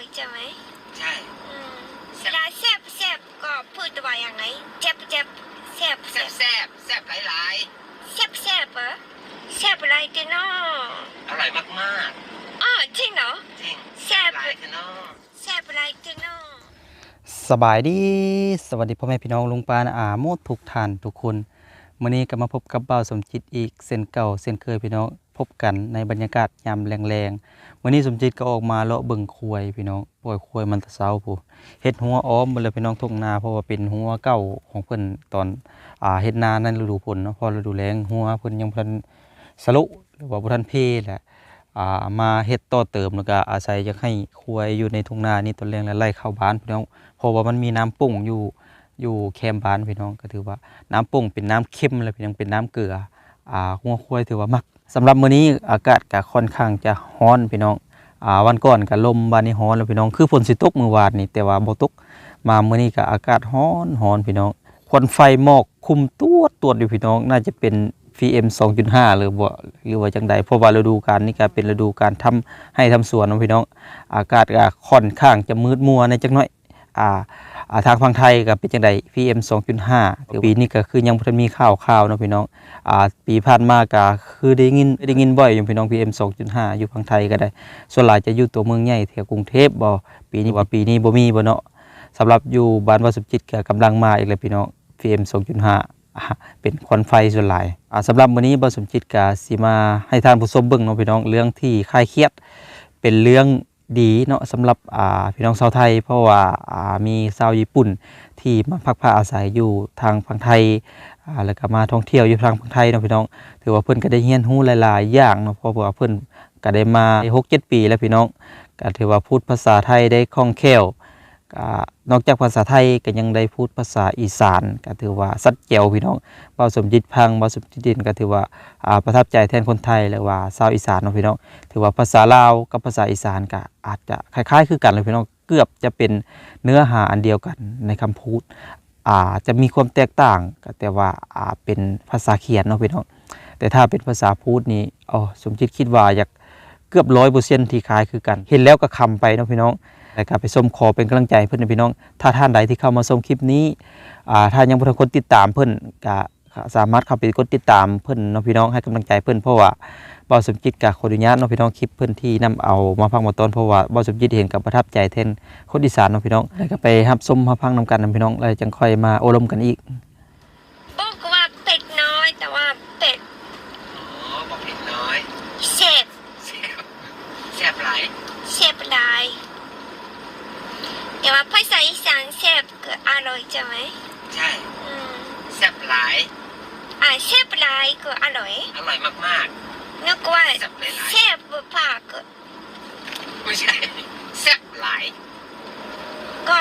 อยใช่ไหมใช่ อืมเวลาแซ่บแซ่บก็พูดว่ายังไงเจ็บเจ็บแซ่บแซ่บแซ่บแซ่บหลายแซ่บแซ่บเหรอแซ่บอะไรกันเนาะๆ อร่อยมากอ๋อจริงเหรอๆ จริงแซ่บหลายคือเนาะแซ่บอะไรกันเนาะสบายดี สวัสดีพ่อแม่พี่น้องลุงปานอาโมดทุกท่านทุกคนมื้อนี้ก็มาพบกับบ่าวสมจิตอีกเส้นเก่าเส้นเคยพี่น้องพ บกันในบรรยากาศยามแรงๆมื้อนี้สมจิตก็ออกมาเลาะเบิ่งควยพี่น้องปล่อยควยมันตะเช้าพูเฮ็ดหัวอ้อมเบิ่เลยพี่น้องทุ่งนาเพราะว่าเป็นหัวเก่าของเพิ่นตอนอ่าเฮ็ดนาในฤดูฝนเนาะพอฤดูแล้งหัวเพิ่นยังบ่ทันสลุหรือว่าบ่ทันเพแหละอ่ามาเฮ็ดต่อเติมแล้วก็อาศัยอยากให้ควยอยู่ในทุ่งนานี่ตอนแรกแล้วไล่เข้าบ้านพี่น้องเพราะว่ามันมีน้ำปุ่งอยู่อยู่แคมบ้านพี่น้องก็ถือว่าน้ำปุ่งเป็นน้ำเค็มแล้วพี่น้องเป็นน้ำเกลืออ่าหัวควยถือว่ามัก สำหรับมื้อนี้อากาศก็ค่อนข้างจะร้อนพี่น้องอ่าวันก่อนก็ลมบานนี้ร้อนแล้วพี่น้องคือฝนสิตกมื้อวานนี่แต่ว่าบ่ตกมามื้อนี้ก็อากาศร้อนร้อนพี่น้องควันไฟหมอกคุมตัวตรวจอยู่พี่น้องน่าจะเป็น PM 2.5 หรือว่หรือว่าจังใดเพราะว่าฤดูกาลนี้ก็เป็นฤดูการทำให้ทำสวนเนาะพี่น้อง อากาศก็ค่อนข้างจะมืดมัวในจักหน่อยอ่า ทางฝั่งไทยก็เป็นจังใด PM 2.5ปีนี้ก็คือยังบ่ทันมีข่าวข่าวเนาะพี่น้องอ่าปีผ่านมาก็คือได้ยินได้ยินบ่อยอยู่พี่น้อง PM 2.5 อยู่ฝั่งไทยก็ได้ ส่วนหลายจะอยู่ตัวเมืองใหญ่แถวกรุงเทพบ่ปีนี้ว่าปีนี้บ่มีบ่เนาะสำหรับอยู่บ้านวัดสุจิตก็กำลังมาอีกแล้วพี่น้อง PM 2.5เป็นควันไฟส่วนหลายอ่าสำหรับมื้อนี้บ่สมจิตก็สิมาให้ท่านผู้ชมเบิ่งเนาะพี่น้องเรื่องที่คลายเครียด เป็นเรื่อง ดีเนาะสำหรับอ่าพี่น้องชาวไทย เพราะว่าามีชาวญี่ปุ่นที่มาพักผ้าอาศัยอยู่ทางฝั่งไทยแล้วก็มาท่องเที่ยวอยู่ทางฝั่งไทยเนาะพี่น้อง ถือว่าเพื่อนก็ได้เรียนรู้หลายๆอย่างเนาะเพราะว่าเพื่อนก็ได้มาหกเจ็ดปีแล้วพี่น้องก็ถือว่าพูดภาษาไทยได้คล่องแคล่ว ก็นอกจากภาษาไทยก็ยังได้พูดภาษาอีสานก็ถือว่าสัดแจ๋วพี่น้องเบาสมจิตพังเบาสมจิตดินก็ถือว่าประทับใจแทนคนไทยเลยว่าชาวอีสานเนาะพี่น้องถือว่าภาษาลาวกับภาษาอีสานก็อาจจะคล้ายๆ คือกันเลยพี่น้องเกือบจะเป็นเนื้อหาอันเดียวกันในคำพูดอาจะมีความแตกต่างก็แต่ว่าอาเป็นภาษาเขียนเนาะพี่น้องแต่ถ้าเป็นภาษาพูดนี่อ๋อสมจิตคิดว่าอยากเกือบร้อยเปอร์เซ็นที่คล้ายคือกัน เห็นแล้วก็คำไปเนาะพี่น้อง แล้วก็ไปส้มคอเป็นกำลังใจให้เพื่อนนะพี่น้อง ถ้าท่านใดที่เข้ามาชมคลิปนี้ท่าถ้ายังบ่ทันกติดตามเพื่อนก็สามารถเข้าไปกดติดตามเพื่อนพี่น้องให้กำลังใจเพื่อนเพราะว่าบ่าวสมจิตกับขออนุญาตเนาะพี่น้องคลิปเพื่อนที่นำเอามาพังมาต้นเพราะว่าบ่าวสมจิตเห็นกับประทับใจเทนคนอีสานเนาะพี่น้องแล้วก็ไปรับชมมาพังนำกันนะพี่น้องแล้วจังค่อยมาโอลมกันอีกว่าเป็ดน้อยแต่ว่าเป็ด อ๋อบอกเผ็ดน้อย แซ่บ แซ่บแซ่บหลาย แซ่บหลายแต่ว่าภาษาอีสานแซ่บก็อร่อย ใช่ไหมใช่อืมแซ่บหลาย อ่าแซ่บหลายก็อร่อย อร่อยมากนึกว่าแซ่บหลายแซ่บปากก็ๆไม่ใช่แซ่บหลายก็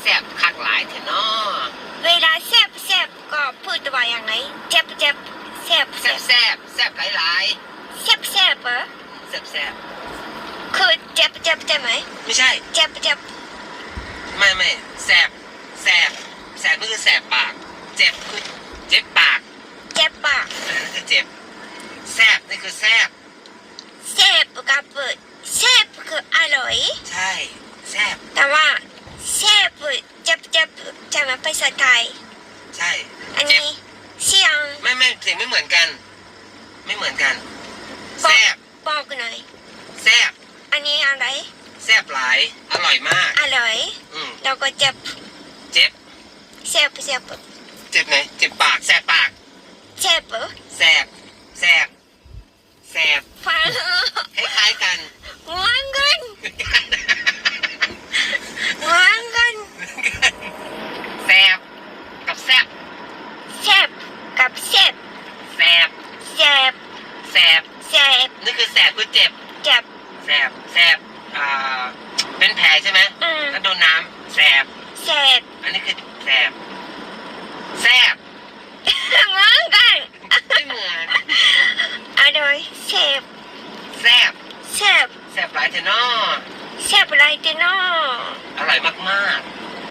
แซ่บคักหลายเถอะเนาะเวลาแซ่บแซ่บก็พูดว่ายังไงเจ็บเจ็บแซ่บแซ่แซ่บบแซ่บแซ่บหลายแซ่บแซ่บเหรอๆแซ่บแซ่บคือเจ็บเจ็บใช่ไหมไม่ใช่เจ็บเจ็บไม่ไม่แซ่บแซ่บแซ่บก็คือแซ่บปาก เจ็บคือเจ็บปาก เจ็บปาก อันนั้นคือเจ็บแซ่บนี่คือแซ่บ แซ่บกับแซ่บคืออร่อย ใช่แซ่บ แต่ว่าแซ่บเจ็บเจ็บใช่ไหมภาษาไทย ใช่ อัน เจ็บ นี้เสียง ไม่ไม่เสียงไม่เหมือนกัน ไม่เหมือนกัน บอก แซ่บ บอกหน่อย แซ่บ อั นนี้อะไรแซ่บหลายอร่อยมาก อร่อย อืมแล้วก็เจ็บเจ็บแซ่บแซ่บเจ็บไหนเจ็บปากแซ่บปากแซ่บแซ่บแซ่บแซ่บฟังคล้ายๆกันง่วงกันง่วงกันแซ่บกับแซ่บแซ่บกับแซ่บแซ่บแซ่บแซ่บแซ่บนี่คือแซ่บคือเจ็บเจ็บ แซ่บแซ่บอ่าเป็นแผลใช่ไหมอืมแล้วโดนน้ำแซ่บแซ่บอันนี้คือแซ่บแซ่บง่วงกันไม่เหมือนอร่อยแซ่บแซ่บแซ่บแซ่บหลายเถอะเนาะแซ่บอะไรกันเนาะอร่อยมาก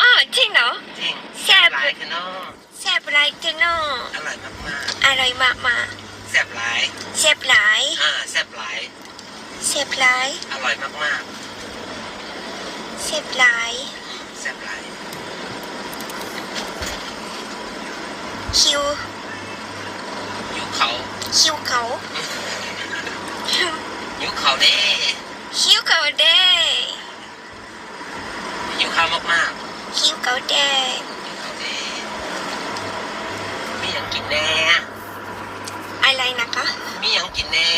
อ๋อจริงเหรอๆ จริงแซ่บหลายเถอะเนาะแซ่บอะไรกันเนาะอร่อยมากอร่อยมากมาๆแซ่บหลายแซ่บหลาย อ่าแซ่บหลาย แซ่บหลาย อร่อยมากเสียบหลายแซ่บหลายคิว ยุคเขาคิวเขา ยุคเขาเด้คิวเขาเด้ยุคเขามากคิวเขาเด้ๆยุคเขาเด้มีอย่างกินแน่ อะไรนะคะ มีอย่างกินแน่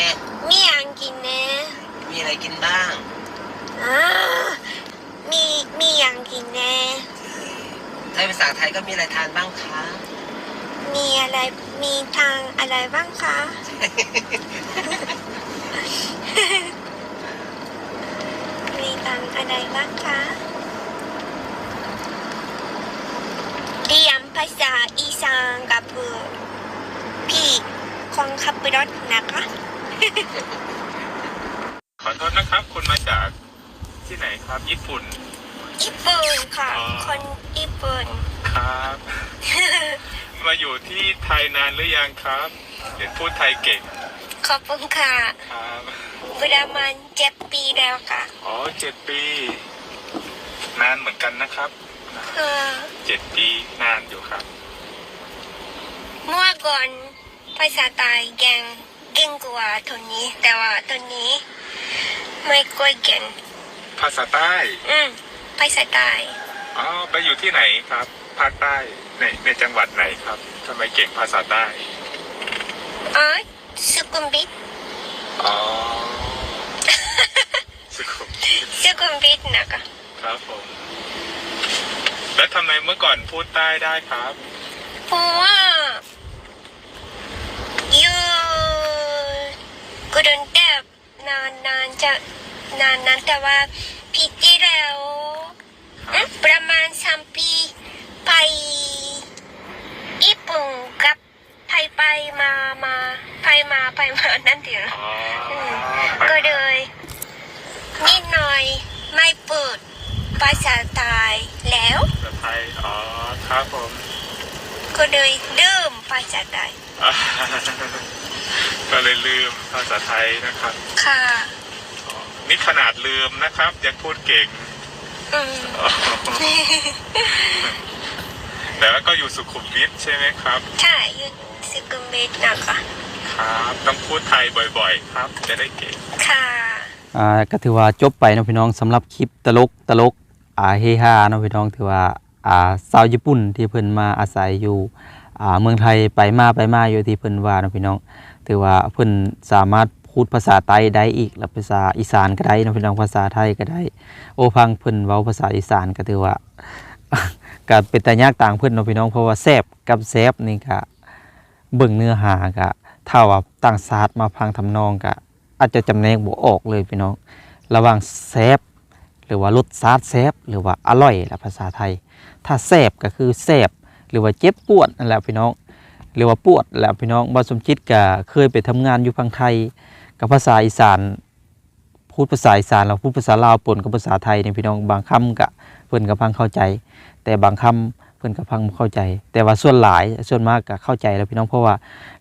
มีอย่างกินแน่ มีอะไรกินบ้างอ่ามีมีอย่างกินแน่ถ้าภาษาไทยก็มีอะไรทานบ้างคะ มีอะไรมีทางอะไรบ้างคะ มีทางอะไรบ้างคะเรียนภาษาอีสานกับพี่คนขับรถนะคะขอ โทษนะครับ คุณมาจากที่ไหนครับ ญี่ปุ่น ญี่ปุ่นค่ะ อ๋อ คนญี่ปุ่น ครับ มาอยู่ที่ไทยนานหรือยังครับเห็นพูดไทยเก่งขอบคุณค่ะครับประมาณเจ็ดปีแล้วค่ะอ๋อเจ็ดปี นานเหมือนกันนะครับเออเจ็ดปีนานอยู่ครับ เมื่อก่อนภาษาไทยเก่ง เก่งกว่าตอนนี้ แต่ว่าตอนนี้ ไม่ค่อยเก่งภาษาใต้ อืมภาษาไทยอ๋อไปอยู่ที่ไหนครับภาคใต้ในในจังหวัดไหนครับทำไมเก่งภาษาใต้อ๋อสุขุมวิทอ๋อสุขุมวิทสุขุมวิทนะคะครับผมแล้วทำไมเมื่อก่อนพูดใต้ได้ครับเพราะว่าอยู่ กรุงเทพนานนานๆจะนานนานๆแต่ว่าปีที่แล้วอืมประมาณสามปีไปญี่ปุ่นกับไปไปมามาไปมาไปมานั่นเองอ๋อก็เลยนิดหน่อยไม่เปิดภาษาไทยแล้วภาษาไทยอ๋อครับผมก็เลยเริ่มภาษาไทยอ่า ก็เลยลืมภาษาไทยนะครับ ค่ะอ๋อนี่ขนาดลืมนะครับ ยังพูดเก่งอืมอ๋อแต่ว่าก็อยู่สุขุมวิทใช่ไหมครับ ใช่อยุสุขุมวิทนะคะครับต้องพูดไทยบ่อยๆ ครับ จะได้เก่ง ค่ะอ่าก็ถือว่าจบไปเนาะพี่น้องสำหรับคลิปตลกตลกอ่าเฮฮาเนาะพี่น้องถือว่าอ่าชาวญี่ปุ่นที่เพิ่นมาอาศัยอยู่อ่าเมืองไทยไปมาไปมาอยู่ที่เพิ่นว่าเนาะพี่น้อง ถือว่าเพิ่นสามารถพูดภาษาไต้ได้อีกและภาษาอีสานก็ได้นะพี่น้องภาษาไทยก็ได้ โอพังเพิ่นเว้าภาษาอีสานก็ถือว่าก็เป็นต่ยากต่างเพิ่นเนาะพี่น้องเพราะว่าแซบกับแซบนี่ก็เบิ่งเนื้อหาก็ถ้าว่าต่างชาติมาพังทำนองก็อาจจะจำแนกบ่ออกเลยพี่น้อง ระหว่างแซบหรือว่ารสชาติแซบหรือว่าอร่อยละภาษาไทย ถ้าแซบก็คือแซบหรือว่าเจ็บปวดนั่นแหละพี่น้อง หรือว่าปวดแหละพี่น้องบาสมจิตก็เคยไปทำงานอยู่พังไทย กับภาษาอีสานพูดภาษาอีสานเราพูดภาษาลาวปนกับภาษาไทยเนี่ยพี่น้องบางคำก็เพิ่นก็พังเข้าใจ แต่บางคำเพิ่นก็พังบ่เข้าใจ แต่ว่าส่วนหลายส่วนมากก็เข้าใจแล้วพี่น้องเพราะว่า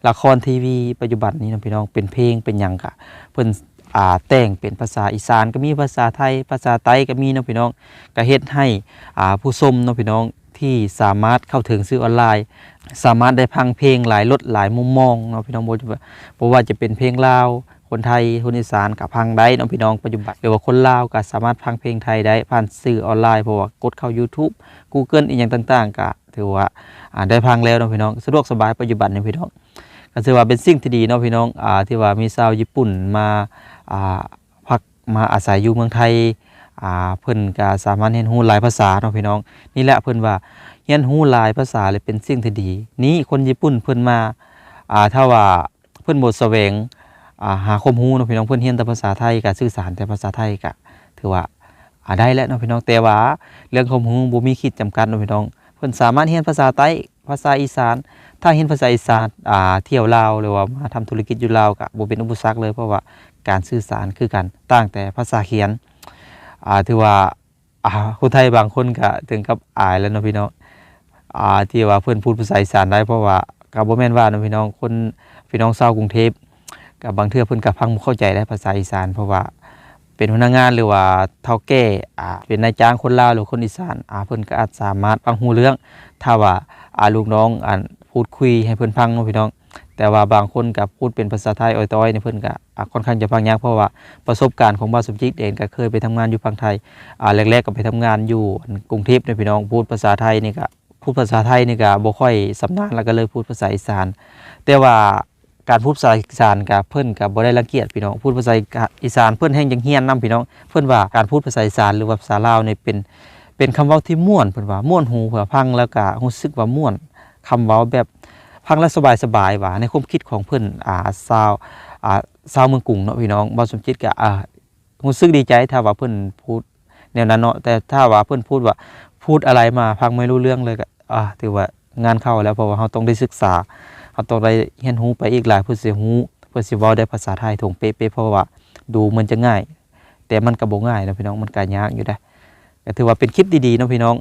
ละครทีวีปัจจุบันนี้นะพี่น้องเป็นเพลงเป็นหยังก็เพิ่นอ่าแต่งเป็นภาษาอีสานก็มีภาษาไทย ภาษาไต้ก็มีนะพี่น้องก็เฮ็ดให้อ่าผู้ชมนะพี่น้อง ที่สามารถเข้าถึงซื้อออนไลน์ สามารถได้พังเพลงหลายรสหลายมุมมองเนาะพี่น้องบ่ว่าบ่ว่าจะเป็นเพลงลาว คนไทยคนอีสานกับพังได้เนาะพี่น้องปัจจุบันหรือว่าคนลาวก็สามารถพังเพลงไทยได้ผ่านสื่อออนไลน์เพราะว่ากดเข้า YouTube Google อีกอย่างต่างๆก็ถือว่าได้พังแล้วเนาะพี่น้องสะดวกสบายปัจจุบันเนี่ยพี่น้องก็ถือว่าเป็นสิ่งที่ดีเนาะพี่น้องอ่าที่ว่ามีชาวญี่ปุ่นมาอ่าพักมาอาศัยอยู่เมืองไทย อ่าเพิ่นก็สามารถเรียนรู้หลายภาษาเนาะพี่น้อง นี่แหละเพิ่นว่าเรียนรู้หลายภาษาเลยเป็นสิ่งที่ดี นี้คนญี่ปุ่นเพิ่นมาอ่าถ้าว่าเพิ่นบ่แสวงอ่าหาความรู้เนาะพี่น้องเพื่อนเรียนแต่ภาษาไทยกับสื่อสารแต่ภาษาไทยก็ถือว่าอ่าได้แล้วเนาะพี่น้องแต่ว่าเรื่องความรู้บ่มีขีดจำกัดเนาะพี่น้องเพิ่นสามารถเรียนภาษาไต้ภาษาอีสาน ถ้าเรียนภาษาอีสานอ่าเที่ยวลาวหรือว่ามาทำธุรกิจอยู่ลาวก็บ่เป็นอุปสรรคเลยเพราะว่าการสื่อสารคือกันต่างแต่ภาษาเขียน อ่าถือว่าอ่าคนไทยบางคนก็ถึงกับอายแล้วเนาะพี่น้องอ่าที่ว่าเพิ่อนพูดภาษาอีสานได้เพราะว่าก็บ่แม่นว่าเนาะพี่น้องคนพี่น้องชาวกรุงเทพกับบางเทื่อเพิ่นกับพังเข้าใจได้ภาษาอีสาน เพราะว่าเป็นพนักงานหรือว่าเฒ่าแก่อ่าเป็นนายจ้างคนลาวหรือคนอีสานอ่าเพิ่นก็อาจสามารถฟังฮู้เรื่อง ถ้าว่าอ่าลูกน้องอ่านพูดคุยให้เพิ่นฟังเนาะพี่น้อง แต่ว่าบางคนก็พูดเป็นภาษาไทยอ้อยต้อยนี่เพิ่อนก็ค่อนข้างจะฟังยากเพราะว่าประสบการณ์ของบ่าสมจิตเองก็เคยไปทำงานอยู่ฝั่งไทยอ่าแรกๆก็ไปทำงานอยู่กรุงเทพเนี่ยพี่น้องพูดภาษาไทยนี่ก็พูดภาษาไทยนี่ก็บ่ค่อยสำนานแล้วก็เลยพูดภาษาอีสาน แต่ว่าการพูดภาษาอีสานกับเพิ่อนกับบ่ได้รังเกียจพี่น้องพูดภาษาอีสานเพิ่อนแห่งยังเฮียนนํพี่น้อง เพิ่อนว่าการพูดภาษาอีสานหรือว่าภาษาลาวนี่เป็นเป็นคำเว้าที่ม่วนเพิ่อนว่าม่วนหูเผื่อฟังแล้วก็รู้สึกว่าม่วนคำเว้าแบบ ฟังแล้วสบายๆว่าในความคิดของเพิ่อนอ่าชาวอ่าชาวเมืองกรุงเนาะพี่น้องบ่สมจิตก็อ่ารู้สึกดีใจถ้าว่าเพิ่อนพูดแนวนั้นเนาะแต่ถ้าว่าเพิ่อนพูดว่าพูดอะไรมาฟังไม่รู้เรื่องเลยก็อ่าถือว่างานเข้าแล้วเพราะว่าเราต้องได้ศึกษาเขาต้องได้เรียนรู้ไปอีกหลายเพื่อสิรู้เพื่อสิเว้าได้ภาษาไทยถงเป๊ะๆเพราะว่าดูมันจะง่าย แต่มันก็บ่ง่ายนะพี่น้องมันก็ยากอยู่ได้ก็ถือว่าเป็นคลิปดีๆเนาะพี่น้อง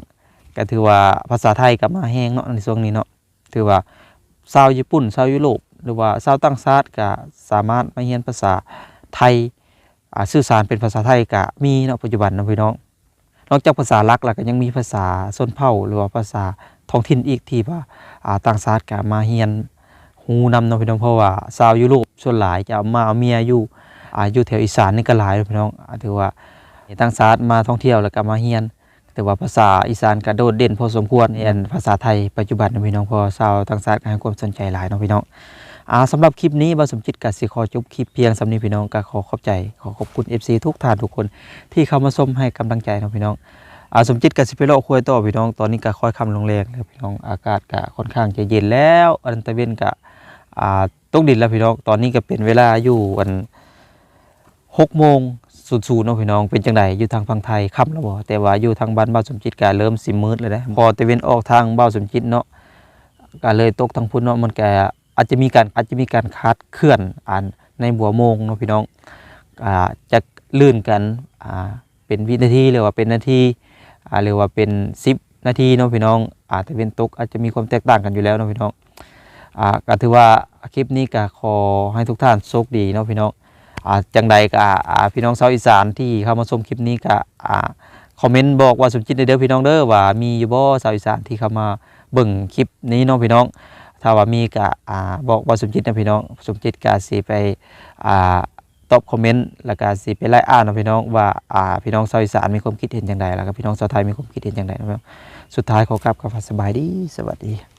ก็ถือว่าภาษาไทยก็มาแฮงเนาะในช่วงนี้เนาะถือว่า ชาวญี่ปุ่นชาวยุโรปหรือว่าชาวต่างชาติก็สามารถมาเรียนภาษาไทยอ่าสื่อสารเป็นภาษาไทยก็มีเนาะปัจจุบันนะพี่น้องนอกจากภาษาลักแล้วก็ยังมีภาษาส้นเผ่าหรือว่าภาษาท้องถิ่นอีกที่ว่าอ่าต่างชาติก็มาเรียนฮูนำเนาะพี่น้องเพราะว่าชาวยุโรปส่วนหลายจะมาเอาเมียอยู่อ่าอยู่แถวอีสานนี่ก็หลายพี่น้องถือว่าต่างชาติมาท่องเที่ยวแล้วก็มาเรียน แต่ว่าภาษาอีสานก็โดดเด่นพอสมควรแอนภาษาไทยปัจจุบันเนาะพี่น้องเพอชาวต่างชาติก็ให้ความสนใจหลายเนาะพี่น้องอ่าสำหรับคลิปนี้บ่าวสมจิตก็สิขอจบคลิปเพียงสำนี้พี่น้องก็ขอขอบใจ ขอขอบคุณ FC ทุกท่านทุกคนที่เข้ามาชมให้กำลังใจเนาะพี่น้องอ่าสมจิตก็สิไปเลาะคุยต่อพี่น้องตอนนี้ก็ค่อยค่ำลงแรงแล้วพี่น้องอากาศก็ค่อนข้างจะเย็นแล้วอันตะเวนก็อ่าตกดินแล้วพี่น้องตอนนี้ก็เป็นเวลาอยู่วันหกโมง สูนย์ๆเนาะพี่น้องเป็นจังไดอยู่ทางฝั่งไทยค่ำแล้วบ่แต่ว่าอยู่ทางบ้านบ้านสมจิตก็เริ่มสิมืดเลยนะพอตะเวนออกทางบ้านสมจิตเนาะก็เลยตกทางพุ่นเนาะมันก็อาจจะมีการอาจจะมีการคาดเคลื่อนอ่านในบัวโมงเนาะพี่น้องอ่าจะลื่นกันอ่าเป็นวินาทีหรือว่าเป็นนาทีอ่าหรือว่าเป็น10นาทีเนาะพี่น้องอาจจะเป็นตกอาจจะมีความแตกต่างกันอยู่แล้วเนาะพี่น้องอ่าก็ถือว่าคลิปนี้ก็ขอให้ทุกท่านโชคดีเนาะพี่น้อง จังใดก็พี่น้องชาวอีสานที่เข้ามาชมคลิปนี้ก็คอมเมนต์บอกว่าสมจิตเด้อพี่น้องเด้อว่ามีอยู่บ่ชาวอีสานที่เข้ามาเบิ่งคลิปนี้เนาะพี่น้อง ถ้าว่ามีก็บอกว่าสมจิตนะพี่น้องสมจิตก็สิไปตอบคอมเมนต์แล้วก็สิไปไล่อ่านนะพี่น้องว่าพี่น้องชาวอีสานมีความคิดเห็นจังใดแล้วก็พี่น้องชาวไทยมีความคิดเห็นจังใดเนาะพี่น้องสุดท้ายขอกลับคำว่าสบายดีสวัสดี